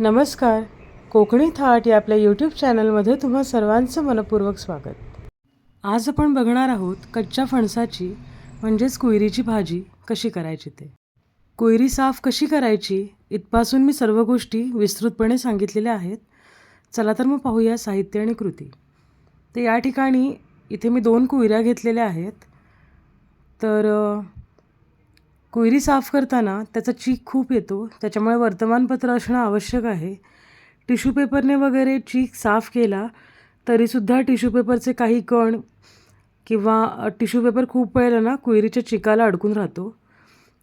नमस्कार. कोकणी थाट या आपल्या यूट्यूब चॅनलमध्ये तुम्हा सर्वांचं मनपूर्वक स्वागत. आज आपण बघणार आहोत कच्च्या फणसाची म्हणजेच कुयरीची भाजी कशी करायची ते. कुयरी साफ कशी करायची इथपासून मी सर्व गोष्टी विस्तृतपणे सांगितलेल्या आहेत. चला तर मग पाहूया साहित्य आणि कृती. तर या ठिकाणी इथे मी दोन कुयऱ्या घेतलेल्या आहेत. तर कोयरी साफ करताना त्याचा चीक खूप येतो त्याच्यामुळे वर्तमानपत्र असणं आवश्यक आहे. टिश्यू पेपरने वगैरे चीक साफ केला तरीसुद्धा टिश्यू पेपरचे काही कण किंवा टिश्यू पेपर खूप वेळेला ना कोयरीच्या चिकाला अडकून राहतो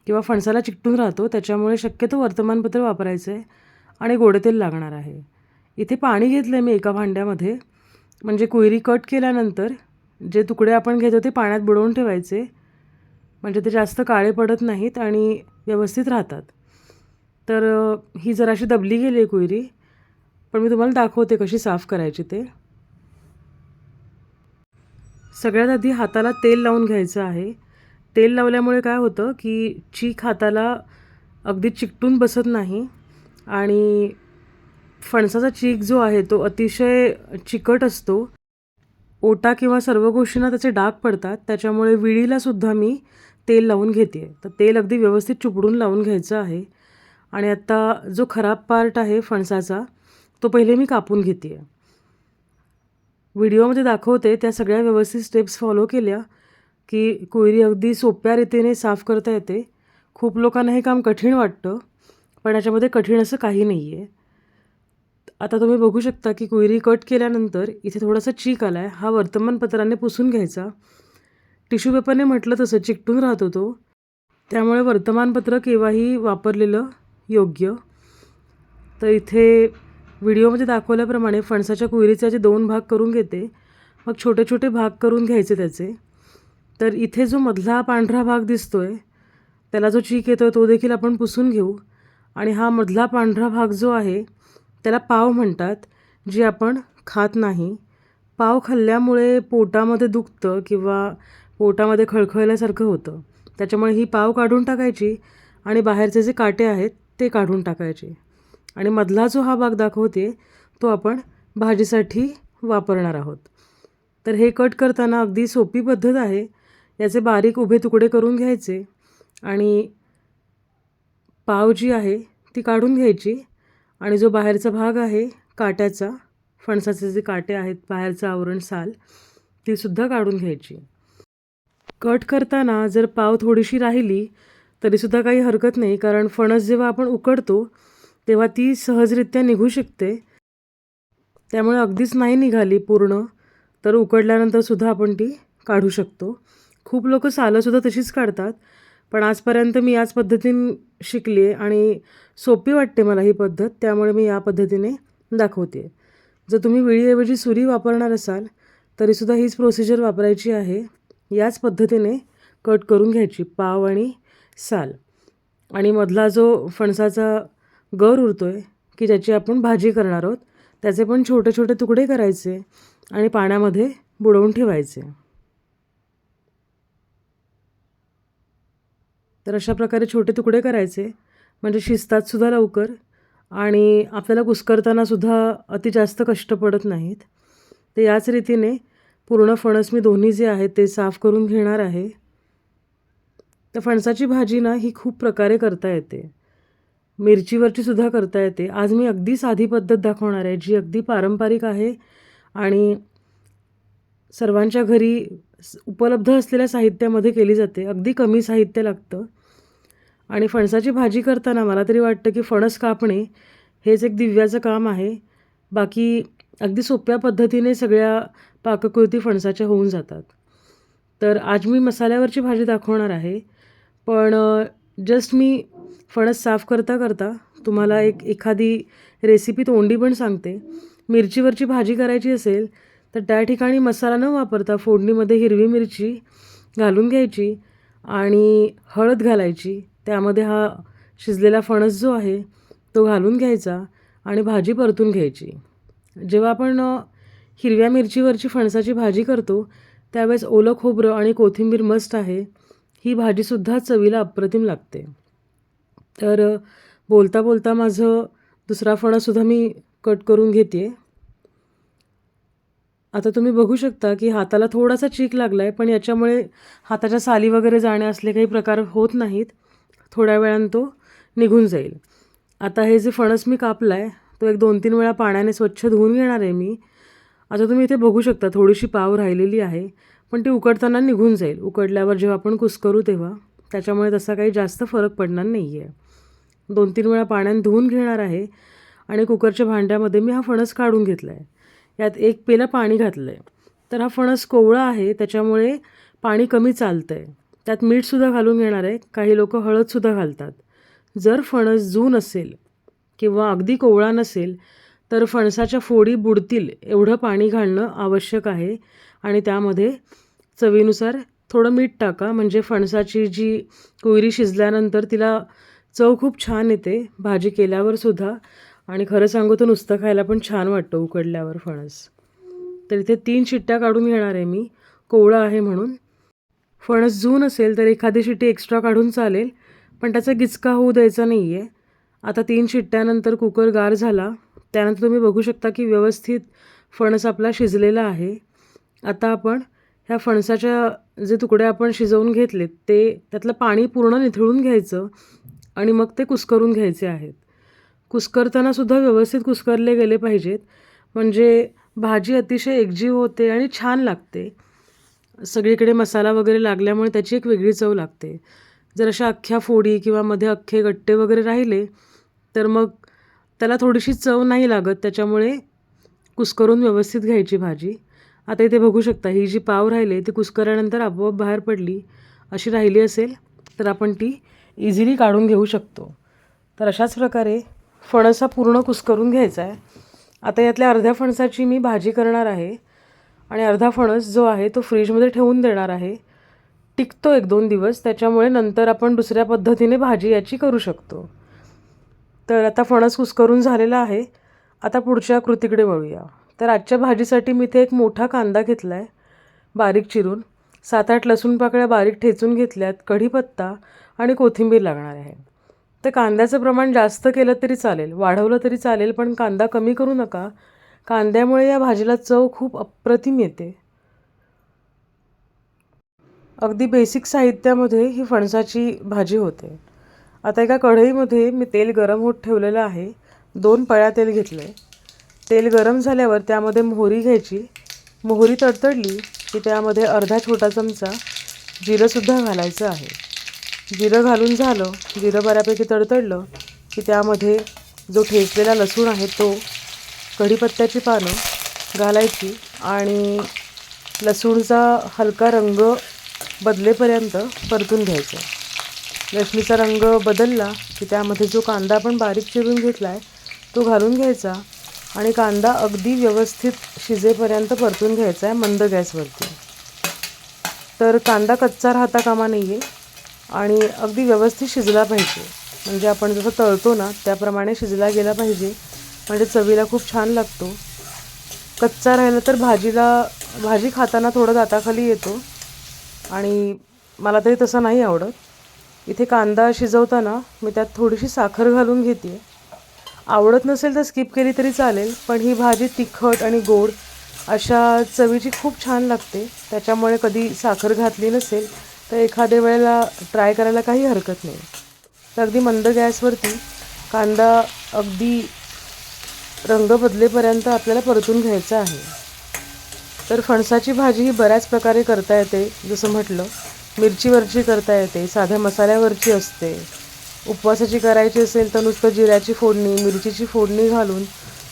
किंवा फणसाला चिकटून राहतो त्याच्यामुळे शक्यतो वर्तमानपत्र वापरायचं आहे आणि गोडेतेल लागणार आहे. इथे पाणी घेतलं आहे मी एका भांड्यामध्ये म्हणजे कोयरी कट केल्यानंतर जे तुकडे आपण घेतो ते पाण्यात बुडवून ठेवायचे म्हणजे ते जास्त काळे पडत नाहीत आणि व्यवस्थित राहतात. तर ही जराशी दबली गेली आहे कुयरी पण मी तुम्हाला दाखवते कशी साफ करायची ते. सगळ्यात आधी हाताला तेल लावून घ्यायचं आहे. तेल लावल्यामुळे काय होतं की चीक हाताला अगदी चिकटून बसत नाही आणि फणसाचा चीक जो आहे तो अतिशय चिकट असतो. ओटा किंवा सर्व गोष्टींना त्याचे डाग पडतात त्याच्यामुळे विळीला सुद्धा मी तेल लावून घेते. तर तेल अगदी व्यवस्थित चुपडून लावून घ्यायचं आहे. आणि आता जो खराब पार्ट आहे फणसाचा तो पहिले मी कापून घेते. व्हिडिओमध्ये दाखवते त्या सगळ्या व्यवस्थित स्टेप्स फॉलो केल्या की कोयरी अगदी सोप्या रीतीने साफ करता येते. खूप लोकांना हे काम कठीण वाटतं पण याच्यामध्ये कठीण असं काही नाही आहे आता तुम्ही बघू शकता की कुहिरी कट केल्यानंतर इथे थोडासा चीक आला आहे हा वर्तमानपत्राने पुसून घ्यायचा. टिश्यू पेपरने म्हटलं तसं चिकटून राहतो तो त्यामुळे वर्तमानपत्र केव्हाही वापरलेलं योग्य. तर इथे व्हिडिओमध्ये दाखवल्याप्रमाणे फणसाच्या कुयरीचे जे दोन भाग करून घेते. मग छोटे छोटे भाग करून घ्यायचे त्याचे. तर इथे जो मधला पांढरा भाग दिसतो आहे त्याला जो चीक येतो तो देखील आपण पुसून घेऊ. आणि हा मधला पांढरा भाग जो आहे त्याला पाव म्हणतात जी आपण खात नाही. पाव खाल्ल्यामुळे पोटामध्ये दुखतं किंवा पोटामध्ये खळखळल्यासारखं होतं. त्याच्यामुळे ही पाव काढून टाकायची आणि बाहेरचे जे काटे आहेत ते काढून टाकायचे. आणि मधला जो हा भाग दाखवते तो आपण भाजीसाठी वापरणार आहोत. तर हे कट करताना अगदी सोपी पद्धत आहे. याचे बारीक उभे तुकडे करून घ्यायचे आणि पाव जी आहे ती काढून घ्यायची. आणि जो बाहेरचा भाग आहे काट्याचा फणसाचे जे काटे आहेत बाहेरचं आवरण साल तीसुद्धा काढून घ्यायची. कट करताना जर पाव थोडीशी राहिली तरीसुद्धा काही हरकत नाही कारण फणस जेव्हा आपण उकडतो तेव्हा ती सहजरित्या निघू शकते. त्यामुळे अगदीच नाही निघाली पूर्ण तर उकडल्यानंतर सुद्धा आपण ती काढू शकतो. खूप लोक सालंसुद्धा तशीच काढतात पण आजपर्यंत मी याच पद्धतीने शिकली आहे आणि सोपी वाटते मला ही पद्धत त्यामुळे मी या पद्धतीने दाखवते. जर तुम्ही विळीऐवजी सुरी वापरणार असाल तरीसुद्धा हीच प्रोसिजर वापरायची आहे. याच पद्धतीने कट करून घ्यायची पाव आणि साल. आणि मधला जो फणसाचा गर उरतो आहे की ज्याची आपण भाजी करणार आहोत त्याचे पण छोटे छोटे तुकडे करायचे आणि पाण्यामध्ये बुडवून ठेवायचे. तर अशा प्रकारे छोटे तुकडे करायचे. म्हणजे शिजतातसुद्धा लवकर आणि आपल्याला कुस्करतानासुद्धा अति जास्त कष्ट पडत नाहीत. तर याच रीतीने पूर्ण फणस मी दोन्ही जे आहेत ते साफ करून घेणार आहे. तर फणसाची भाजी ना ही खूप प्रकारे करता येते. मिरचीवरची सुद्धा करता येते. आज मी अगदी साधी पद्धत दाखवणार आहे जी अगदी पारंपरिक आहे आणि सर्वांच्या घरी उपलब्ध असलेल्या साहित्यामध्ये केली जाते. अगदी कमी साहित्य लागतं. आणि फणसाची भाजी करताना मला तरी वाटतं की फणस कापणे हेच एक दिव्याचं काम आहे. बाकी अगदी सोप्या पद्धतीने सगळ्या पाककृती फणसाच्या होऊन जातात. तर आज मी मसाल्यावरची भाजी दाखवणार आहे. पण जस्ट मी फणस साफ करता करता तुम्हाला एक एखादी रेसिपी तोंडी पण सांगते. मिरचीवरची भाजी करायची असेल तर त्या ठिकाणी मसाला न वापरता फोडणीमध्ये हिरवी मिरची घालून घ्यायची आणि हळद घालायची. त्यामध्ये हा शिजलेला फणस जो आहे तो घालून घ्यायचा आणि भाजी परतून घ्यायची. जेव्हा आपण हिरव्या मिरचीवरची फणसाची भाजी करतो त्यावेळेस ओलं खोबरं आणि कोथिंबीर मस्त आहे ही भाजीसुद्धा चवीला अप्रतिम लागते. तर बोलता बोलता माझं दुसरा फणससुद्धा मी कट करून घेते. आता तुम्ही बघू शकता की हाताला थोडासा चीक लागला आहे पण याच्यामुळे हाताच्या साली वगैरे जाणे असले काही प्रकार होत नाहीत. थोड्या वेळानं तो निघून जाईल. आता हे जे फणस मी कापला आहे तो एक दोन तीन वेळा पाण्याने स्वच्छ धुवून घेणार आहे मी. आता तुम्ही इथे बघू शकता थोडीशी पाव राहिलेली आहे पण ती उकडताना निघून जाईल. उकडल्यावर जेव्हा आपण कुस्करू तेव्हा त्याच्यामुळे तसा काही जास्त फरक पडणार नाही आहे दोन तीन वेळा पाण्याने धुवून घेणार आहे आणि कुकरच्या भांड्यामध्ये मी हा फणस काढून घेतला आहे यात एक पेला पाणी घातलं आहे तर हा फणस कोवळा आहे त्याच्यामुळे पाणी कमी चालतं आहे त्यात मीठसुद्धा घालून घेणार आहे. काही लोक हळदसुद्धा घालतात. जर फणस जून असेल किंवा अगदी कोवळा नसेल तर फणसाच्या फोडी बुडतील एवढं पाणी घालणं आवश्यक आहे. आणि त्यामध्ये चवीनुसार थोडं मीठ टाका. म्हणजे फणसाची जी कोयरी शिजल्यानंतर तिला चव खूप छान येते भाजी केल्यावरसुद्धा आणि खरं सांगू तर नुसतं खायला पण छान वाटतं उकडल्यावर फणस. तर इथे तीन शिट्ट्या काढून घेणार आहे मी. कोवळं आहे म्हणून. फणस जून असेल तर एखादी शिट्टी एक्स्ट्रा काढून चालेल पण त्याचा गिचका होऊ द्यायचा नाही आहे आता तीन शिट्ट्यानंतर कुकर गार झाला. त्यानंतर तुम्ही बघू शकता की व्यवस्थित फणस आपला शिजलेला आहे. आता आपण ह्या फणसाच्या जे तुकडे आपण शिजवून घेतलेत ते त्यातलं पाणी पूर्ण निथळून घ्यायचं आणि मग ते कुस्करून घ्यायचे आहेत. कुस्करतानासुद्धा व्यवस्थित कुस्करले गेले पाहिजेत. म्हणजे भाजी अतिशय एकजीव होते आणि छान लागते. सगळीकडे मसाला वगैरे लागल्यामुळे त्याची एक वेगळी चव लागते. जर अशा अख्ख्या फोडी किंवा मध्ये अख्खे गट्टे वगैरे राहिले तर मग त्याला थोडीशी चव नाही लागत. त्याच्यामुळे कुस्करून व्यवस्थित घ्यायची भाजी. आता इथे बघू शकता ही जी पाव राहिली ती कुस्करानंतर आपोआप बाहेर पडली. अशी राहिली असेल तर आपण ती इझिली काढून घेऊ शकतो. तर अशाच प्रकारे फणस हा पूर्ण कुस्करून घ्यायचा आहे. आता यातल्या अर्ध्या फणसाची मी भाजी करणार आहे. आणि अर्धा फणस जो आहे तो फ्रीजमध्ये ठेवून देणार आहे. टिकतो एक दोन दिवस त्याच्यामुळे नंतर आपण दुसऱ्या पद्धतीने भाजी याची करू शकतो. तर आता फणस कुस्करून झालेला आहे. आता पुढच्या कृतीकडे वळूया. तर आजच्या भाजीसाठी मी इथे एक मोठा कांदा घेतला आहे बारीक चिरून. सात आठ लसूण पाकळ्या बारीक ठेचून घेतल्यात कढीपत्ता आणि कोथिंबीर लागणार आहे. तर कांद्याचं प्रमाण जास्त केलं तरी चालेल वाढवलं तरी चालेल पण कांदा कमी करू नका. कांद्यामुळे या भाजीला चव खूप अप्रतिम येते. अगदी बेसिक साहित्यामध्ये ही फणसाची भाजी होते. आता एका कढईमध्ये मी तेल गरम होत ठेवलेलं आहे. दोन पळ्या तेल घेतलं आहे तेल गरम झाल्यावर त्यामध्ये मोहरी घ्यायची. मोहरी तडतडली की त्यामध्ये अर्धा छोटा चमचा जिरंसुद्धा घालायचं आहे. जिरं घालून झालं जिरं बऱ्यापैकी तडतडलं की त्यामध्ये जो ठेचलेला लसूण आहे तो कढीपत्त्याची पानं घालायची आणि लसूणचा हलका रंग बदलेपर्यंत परतून घ्यायचं. लसणीचा रंग बदलला की त्यामध्ये जो कांदा आपण बारीक चिरून घेतला आहे तो घालून घ्यायचा आणि कांदा अगदी व्यवस्थित शिजेपर्यंत परतून घ्यायचा आहे मंद गॅसवरती. तर कांदा कच्चा राहता कामा नाही आहे आणि अगदी व्यवस्थित शिजला पाहिजे. म्हणजे आपण जसं तळतो ना त्याप्रमाणे शिजला गेला पाहिजे. म्हणजे चवीला खूप छान लागतो. कच्चा राहिला तर भाजीला भाजी खाताना थोडं दाताखाली येतो. आणि मला तरी तसं नाही आवडत. इथे कांदा शिजवताना मी त्यात थोडीशी साखर घालून घेते. आवडत नसेल तर स्किप केली तरी चालेल पण ही भाजी तिखट आणि गोड अशा चवीची खूप छान लागते. त्याच्यामुळे कधी साखर घातली नसेल तर एखाद्या वेळेला ट्राय करायला काही हरकत नाही. तर अगदी मंद गॅसवरती कांदा अगदी रंग बदलेपर्यंत आपल्याला परतून घ्यायचा आहे. तर फणसाची भाजी ही बऱ्याच प्रकारे करता येते. जसं म्हटलं मिरचीवरची करता येते साध्या मसाल्यावरची असते. उपवासाची करायची असेल तर नुसतं जिऱ्याची फोडणी मिरचीची फोडणी घालून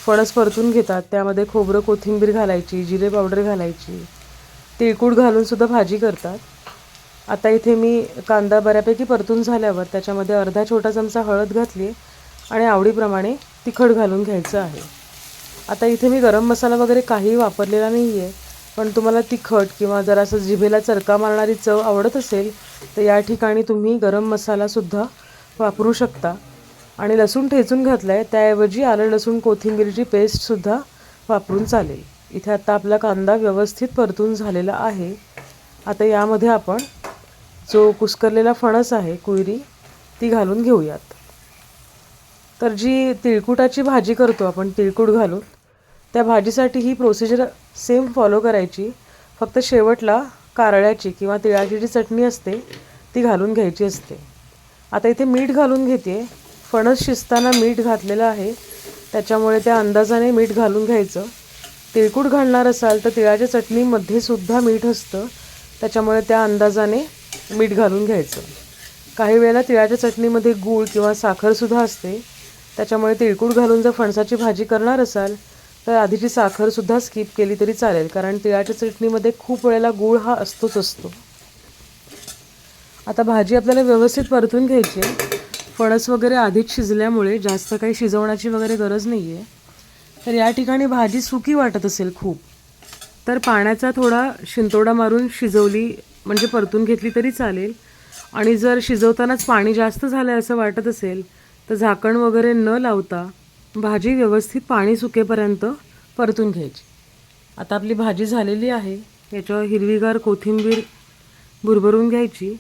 फणस परतून घेतात. त्यामध्ये खोबरं कोथिंबीर घालायची जिरे पावडर घालायची. तिळकूट घालूनसुद्धा भाजी करतात. आता इथे मी कांदा बऱ्यापैकी परतून झाल्यावर त्याच्यामध्ये अर्धा छोटा चमचा हळद घातली आणि आवडीप्रमाणे तिखट घालून घ्यायचं आहे. आता इथे मी गरम मसाला वगैरे काही वापरलेला नाही आहे पण तुम्हाला तिखट किंवा जरासं जिभेला चरका मारणारी चव आवडत असेल तर या ठिकाणी तुम्ही गरम मसालासुद्धा वापरू शकता. आणि लसूण ठेचून घातलं आहे त्याऐवजी आलं लसूण कोथिंबीरची पेस्टसुद्धा वापरून चालेल. इथे आता आपला कांदा व्यवस्थित परतून झालेला आहे. आता यामध्ये आपण जो कुस्करलेला फणस आहे कुयरी ती घालून घेऊयात. तर जी तिळकुटाची भाजी करतो आपण तिळकूट घालून त्या भाजीसाठी ही प्रोसिजर सेम फॉलो करायची. फक्त शेवटला कारळ्याची किंवा तिळाची जी चटणी असते ती घालून घ्यायची असते. आता इथे मीठ घालून घेते. फणस शिजताना मीठ घातलेलं आहे. त्याच्यामुळे त्या अंदाजाने मीठ घालून घ्यायचं. तिळकूट घालणार असाल तर तिळाच्या चटणीमध्ये सुद्धा मीठ असतं. त्याच्यामुळे त्या अंदाजाने मीठ घालून घ्यायचं. काही वेळेला तिळाच्या चटणीमध्ये गूळ किंवा साखरसुद्धा असते. त्याच्यामुळे तिळकूट घालून जर फणसाची भाजी करणार असाल तर आधीची साखरसुद्धा स्किप केली तरी चालेल कारण तिळाच्या चटणीमध्ये खूप वेळेला गूळ हा असतोच असतो. आता भाजी आपल्याला व्यवस्थित परतून घ्यायची आहे. फणस वगैरे आधीच शिजल्यामुळे जास्त काही शिजवण्याची वगैरे गरज नाही आहे तर या ठिकाणी भाजी सुकी वाटत असेल खूप तर पाण्याचा थोडा शिंतोडा मारून शिजवली म्हणजे परतून घेतली तरी चालेल. आणि जर शिजवतानाच पाणी जास्त झालं आहे असं वाटत असेल तर झाकण वगैरे न लावता भाजी व्यवस्थित पाणी सुकेपर्यंत परतून घ्यायची. आता आपली भाजी झालेली आहे. याच्यावर हिरवीगार कोथिंबीर भुरभरून घ्यायची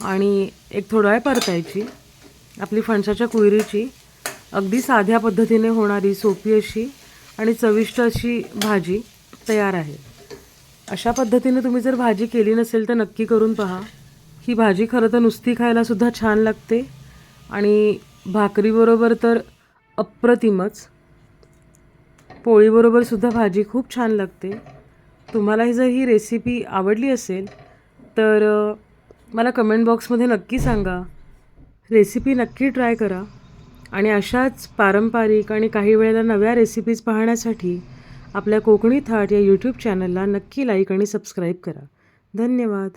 आणि एक थोडा वेळ परतायची. आपली फणसाच्या कुयरीची अगदी साध्या पद्धतीने होणारी सोपी अशी आणि चविष्ट अशी भाजी तयार आहे. अशा पद्धतीने तुम्ही जर भाजी केली नसेल तर नक्की करून पहा. ही भाजी खरं तर नुसती खायलासुद्धा छान लागते आणि भाकरीबरोबर तर अप्रतिमच. पोळीबरोबर सुद्धा भाजी खूप छान लागते. तुम्हालाही जर ही रेसिपी आवडली असेल तर मला कमेंट बॉक्समध्ये नक्की सांगा. रेसिपी नक्की ट्राय करा. आणि अशाच पारंपरिक आणि काही वेळेला नव्या रेसिपीज पाहण्यासाठी आपल्या कोकणी थाट या यूट्यूब चॅनलला नक्की लाईक आणि सबस्क्राईब करा. धन्यवाद.